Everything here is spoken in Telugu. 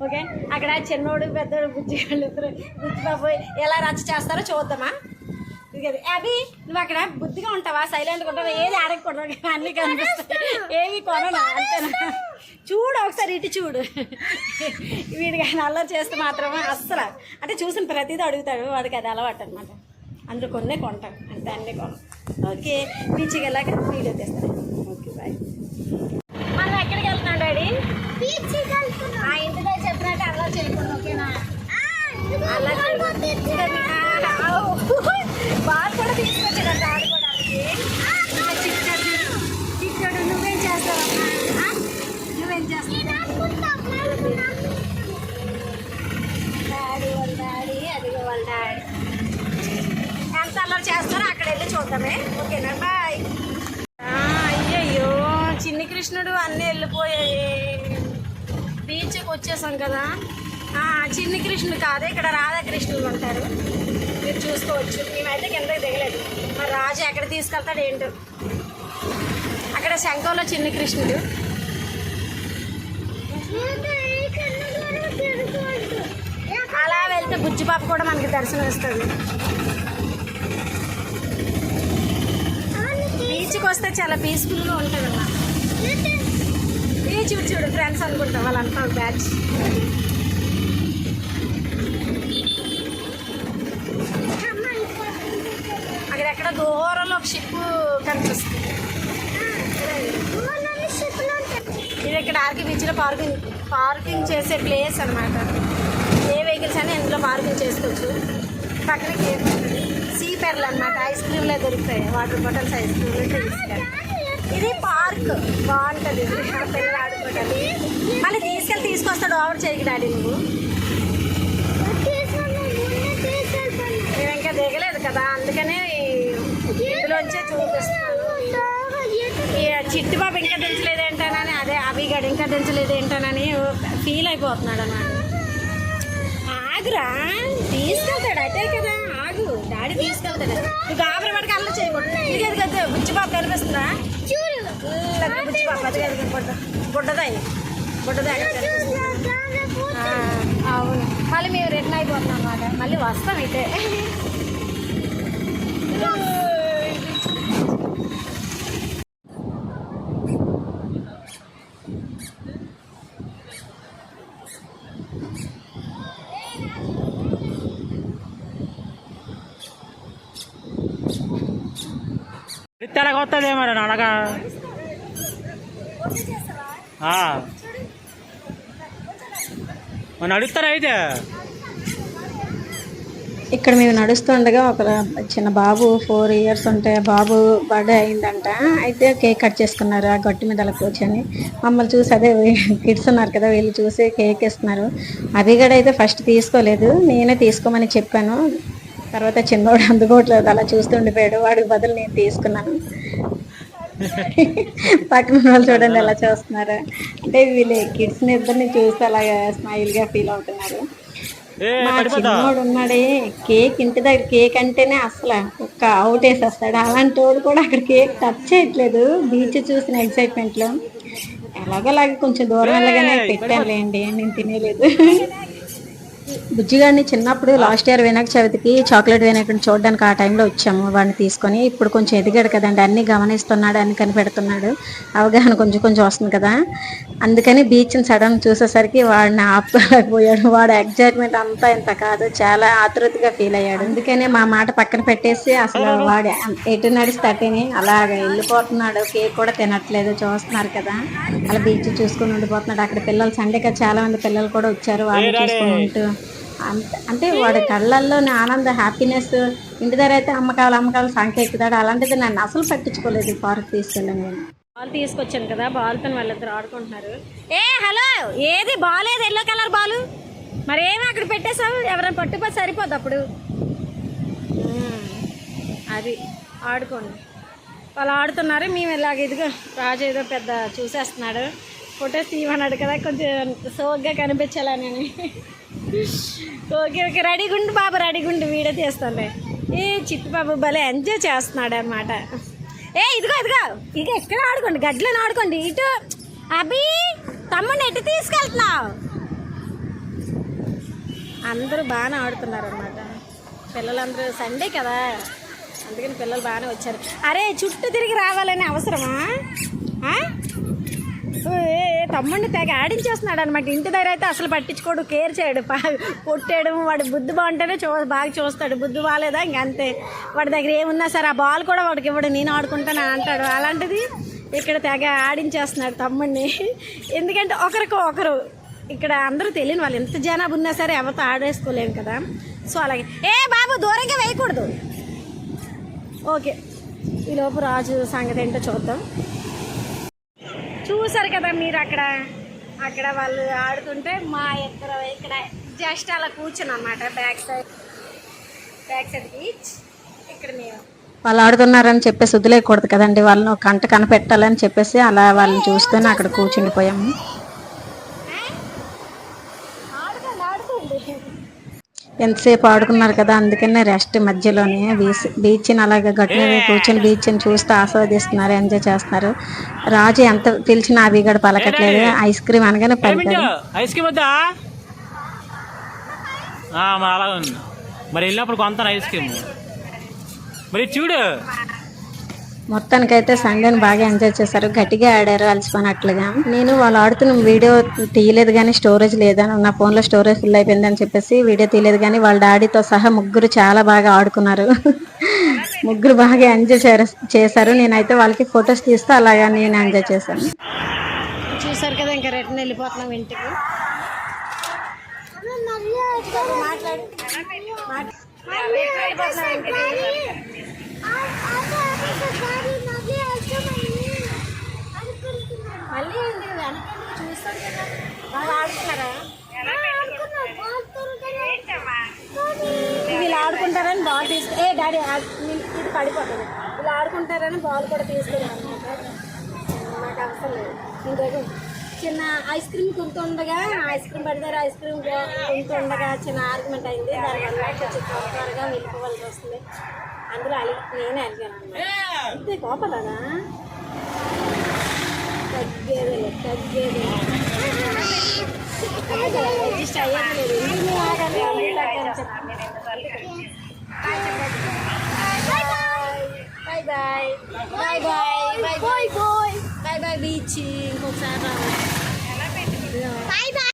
ఓకే? అక్కడ చిన్నోడు పెద్దోడు బుజ్జిగాళ్ళు ఇద్దరు బుజ్జిబాబు ఎలా రచ్చ చేస్తారో చూద్దామా? అవి నువ్వు అక్కడ బుద్ధిగా ఉంటావా? సైలెంట్గా ఉంటావా? ఏది ఆడకూడదు? అన్నీ కనిపిస్తాయి. ఏవి కొనను అంతేనా? చూడు ఒకసారి ఇటు చూడు. వీడు కానీ అల్లరి చేస్తే మాత్రమే అస్సలు అంటే చూసిన ప్రతిదీ అడుగుతాడు. వాడికి అది అలవాటు అనమాట అందులో కొన్నే కొంటాం. అంతే అన్నీ కొనం ఓకే బీచ్కి వెళ్ళాక వీడియో తీస్తాను ఓకే బాయ్ మనం ఎక్కడికి వెళ్తున్నాం డాడీ ఆ ఇంటి దగ్గర చెప్పినట్టు అలా చేయకూడదు ఓకేనా అలా బాగా కూడా తీసుకొచ్చాడు ఆడుకోవడానికి ఆ, చిట్టాడు చిట్టాడు నువ్వేం చేస్తావమ్మా ఆ? నువ్వేం చేస్తావు డాడీ వాళ్ళ డాడీ అదిగో వాళ్ళ డాడీ ఎంత అల్లరి చేస్తారో అక్కడ వెళ్ళి చూద్దామే ఓకేనా బాయ్ అయ్యయ్యో చిన్ని కృష్ణుడు అన్నీ వెళ్ళిపోయాయి. బీచ్కి వచ్చేసాం కదా. చిన్ని కృష్ణుడు కాదు ఇక్కడ రాధాకృష్ణులు అంటారు మీరు చూసుకోవచ్చు మేమైతే కిందకి దిగలేదు. మరి రాజు ఎక్కడ తీసుకెళ్తాడు ఏంటో? అక్కడ శంఖంలో చిన్ని కృష్ణుడు. అలా వెళ్తే బుజ్జిపాప కూడా మనకి దర్శనం ఇస్తుంది. బీచ్కి వస్తే చాలా పీస్ఫుల్గా ఉంటుంది అన్నమాట బీచ్ చూడు చూడు ఫ్రెండ్స్ అనుకుంటాం వాళ్ళంతా ఒక బ్యాచ్ అక్కడెక్కడ దూరంలో ఒక షిప్ కనిపిస్తుంది ఇది ఇక్కడ ఆర్కి బీచ్లో పార్కింగ్ పార్కింగ్ చేసే ప్లేస్ అన్నమాట. ఏ వెహికల్స్ అయినా ఇందులో పార్కింగ్ చేసుకోవచ్చు. పక్కన కేక్ ఉంటుంది సీ పెర్లు అనమాట ఐస్ క్రీమ్లే దొరుకుతాయి. వాటర్ బాటిల్స్ ఐస్ క్రీమ్లు ఇది పార్క్. బాగుంటుంది. పిల్లలు ఆడుకోవడానికి మళ్ళీ తీసుకెళ్ళి తీసుకొస్తాడు. ఓవర్ చేయకు డాడీ నువ్వు. మేము ఇంకా దిగలేదు కదా. అందుకనే ఇందులోంచే చూపిస్తున్నాను. చిట్టుబాబు బాబు ఇంకా దించలేదు ఏంటనని అదే అభిగాడు ఇంకా దించలేదు ఏంటనని ఫీల్ అయిపోతున్నాడు అన్నమాట. ఆగురా తీసుకెళ్తాడు అదే కదా ఆగు. డాడీ తీసుకెళ్తాడు. నువ్వు గాబరి పడికి అల్ల చేయకూడదు. ఇది కదా బుజ్జి బాబు కనిపిస్తుందా? చూడు బాబు అది కదా గుడ్డ అవును. మళ్ళీ మేము రిటర్న్ అయిపోతున్నాం అన్నమాట. మళ్ళీ వస్తాం అయితే. వస్తుందేమో మరి అనగా అడుగుతారా అయితే? ఇక్కడ మేము నడుస్తుండగా ఒక చిన్న బాబు ఫోర్ ఇయర్స్ ఉంటే బాబు బర్త్డే అయిందంట. అయితే కేక్ కట్ చేసుకున్నారు ఆ గట్టి మీద అలా కూర్చొని. మమ్మల్ని చూసి అదే కిడ్స్ ఉన్నారు కదా వీళ్ళు చూసి కేక్ ఇస్తున్నారు అభిగడ అయితే ఫస్ట్ తీసుకోలేదు. నేనే తీసుకోమని చెప్పాను. తర్వాత చిన్నవాడు అందుకోవట్లేదు అలా చూస్తుండిపోయాడు వాడికి బదులు నేను తీసుకున్నాను. పక్కన వాళ్ళు చూడండి ఎలా చూస్తున్నారు. అంటే వీళ్ళు కిడ్స్ని ఇద్దరిని చూసి అలాగా స్మైల్గా ఫీల్ అవుతున్నారు. మా చిన్నోడు ఉన్నాడే కేక్ ఇంటి దగ్గర కేక్ అంటేనే అసలు ఒక్క అవుట్ వేసేస్తాడు. అలాంటి వాడు కూడా అక్కడ కేక్ టచ్ చేయట్లేదు. బీచ్ చూసిన ఎక్సైట్మెంట్లో. ఎలాగోలాగా కొంచెం దూరం వెళ్ళగానే పెట్టానులేండి నేను తినేలేదు. బుజ్జిగాడిని చిన్నప్పుడు లాస్ట్ ఇయర్ వినాయక చవితికి చాక్లెట్ వినాయకుడిని చూడడానికి ఆ టైంలో వచ్చాము. వాడిని తీసుకొని ఇప్పుడు కొంచెం ఎదిగాడు కదండి. అన్ని గమనిస్తున్నాడు అన్ని కనిపెడుతున్నాడు. అవగాహన కొంచెం కొంచెం వస్తుంది కదా. అందుకని బీచ్ని సడన్ చూసేసరికి వాడిని ఆపుకోలేకపోయాడు వాడు ఎగ్జైట్మెంట్ అంతా ఇంత కాదు. చాలా ఆతృతగా ఫీల్ అయ్యాడు. అందుకనే మా మాట పక్కన పెట్టేసి అసలు వాడు ఎటు నడిస్తే అటేని అలాగ వెళ్ళిపోతున్నాడు. కేక్ కూడా తినట్లేదు. చూస్తున్నారు కదా. అలా బీచ్ చూసుకుని ఉండిపోతున్నాడు. అక్కడ పిల్లలు సండేగా చాలా మంది పిల్లలు కూడా వచ్చారు. వాళ్ళు అంత అంటే వాడి కళ్ళల్లోని ఆనంద హ్యాపీనెస్ ఇంటి దగ్గర అయితే అమ్మకాలు అమ్మకాలు సంఖ్య ఎక్కుతాడు. అలాంటిది నన్ను అసలు పట్టించుకోలేదు పార్క్ తీసుకెళ్ళాను నేను. బాల్ తీసుకొచ్చాను కదా బాల్తో వాళ్ళిద్దరు ఆడుకుంటున్నారు. ఏ హలో! ఏది బాల్? ఏది ఎల్లో కలర్ బాల్? మరి ఏమి అక్కడ పెట్టేసావు ఎవరైనా పట్టుపోతే సరిపోద్ది అప్పుడు. అది ఆడుకోండి. వాళ్ళు ఆడుతున్నారు మేము ఇలాగ ఇదిగో రాజు ఏదో పెద్ద చూసేస్తున్నాడు. ఫొటోస్ తీయమన్నాడు కదా కొంచెం సోగ్గా కనిపించాలని. Okay okay. రెడీగుండు బాబు రెడీగుండు వీడే వీడియో తీస్తానులే. ఏ చిట్టు బాబు భలే ఎంజాయ్ చేస్తున్నాడు అనమాట ఏ ఇదిగో ఇదిగో. ఇక ఎక్కడ ఆడుకోండి గడ్లను ఆడుకోండి. ఇటు అభి తమ్ముడిని ఎటు తీసుకెళ్తున్నావు? అందరూ బాగానే ఆడుతున్నారు అనమాట పిల్లలందరూ సండే కదా. అందుకని పిల్లలు బాగానే వచ్చారు. అరే చుట్టూ తిరిగి రావాలనే అవసరమా? తమ్ముడిని తెగ ఆడించేస్తున్నాడు అనమాట ఇంటి దగ్గర అయితే అసలు పట్టించుకోడు కేర్ చేయడు. పా- వాడు బుద్ధి బాగుంటేనే చూ బాగా చూస్తాడు. బుద్ధి బాగాలేదా? ఇంకంతే వాడి దగ్గర ఏమున్నా సరే ఆ బాల్ కూడా వాడికి ఇవ్వడు. నేను ఆడుకుంటాను అంటాడు. అలాంటిది ఇక్కడ తెగ ఆడించేస్తున్నాడు తమ్ముడిని. ఎందుకంటే ఒకరికి ఒకరు ఇక్కడ అందరూ తెలియని వాళ్ళు. ఎంత జనాభా ఉన్నా సరే ఎవరితో ఆడేసుకోలేము కదా. సో అలాగే. ఏ బాబు దూరంగా వేయకూడదు. ఓకే. ఈలోపు రాజు సంగతి ఏంటో చూద్దాం. చూసారు కదా మీరు అక్కడ? అక్కడ వాళ్ళు ఆడుతుంటే మా ఇద్దరు ఇక్కడ జస్ట్ అలా కూర్చుని అనమాట back side back side beach ఇక్కడ మేము. వాళ్ళు ఆడుతున్నారని చెప్పేసి వదిలేయకూడదు కదండి. వాళ్ళని కంట కనిపెట్టాలని చెప్పేసి అలా వాళ్ళని చూస్తూనే అక్కడ కూర్చుండిపోయాము ఆడుకోండి ఆడుకోండి ఎంతసేపు ఆడుకున్నారు కదా అందుకనే రెస్ట్ మధ్యలోనే బీచ్ బీచ్ని అలాగే గట్టు మీద కూర్చొని బీచ్ని చూస్తూ ఆస్వాదిస్తున్నారు ఎంజాయ్ చేస్తున్నారు. రాజు ఎంత పిలిచినా అవి కూడా పలకట్లేదు. ఐస్ క్రీమ్ అనగానే పలికారు ఐస్ క్రీమ్ వద్దా? మరి అలా ఉంది మరి వెళ్ళినప్పుడు కొంతాను ఐస్ క్రీమ్? మరి చూడు. మొత్తానికైతే సండేని బాగా ఎంజాయ్ చేశారు. గట్టిగా ఆడారు అలసిపోయినట్లుగా నేను వాళ్ళు ఆడుతున్న వీడియో తీయలేదు కానీ స్టోరేజ్ లేదని నా ఫోన్లో స్టోరేజ్ ఫుల్ అయిపోయింది అని చెప్పేసి వీడియో తీయలేదు కానీ వాళ్ళ డాడీతో సహా ముగ్గురు చాలా బాగా ఆడుకున్నారు. ముగ్గురు బాగా ఎంజాయ్ చేశారు నేనైతే వాళ్ళకి ఫొటోస్ తీస్తే అలాగా నేను ఎంజాయ్ చేశాను. చూసారు కదా ఇంకా రిటర్న్ వెళ్ళిపోతున్నాం ఇంటికి. మాట్లాడు. ఇంటికి. మళ్ళీ ఎందుకు వెనకండి కదా బాగా ఆడుతున్నారా వీళ్ళు ఆడుకుంటారని బాల్ తీసుకు ఏ డాడీ ఇది పడిపోతుంది. వీళ్ళు ఆడుకుంటారని బాల్ కూడా తీసుకున్నాను నాకు అవసరం లేదు. ఇంకొక చిన్న ఐస్ క్రీమ్ కుంటుండగా ఐస్ క్రీమ్ పడితే ఐస్ క్రీమ్ కుంటుండగా చిన్న ఆర్గ్యుమెంట్ అయింది. దానివల్ల కొంచెం త్వరగా వెళ్ళిపోవాల్సి వస్తుంది. అందులో నేనే అలిగాను ఇంతే కోపలేదా తగ్గేదే తగ్గేదే అడ్జస్ట్ అయ్యేది లేదు bye bye bye bye bye bye bye beach ఇంకొకసారి రావాలి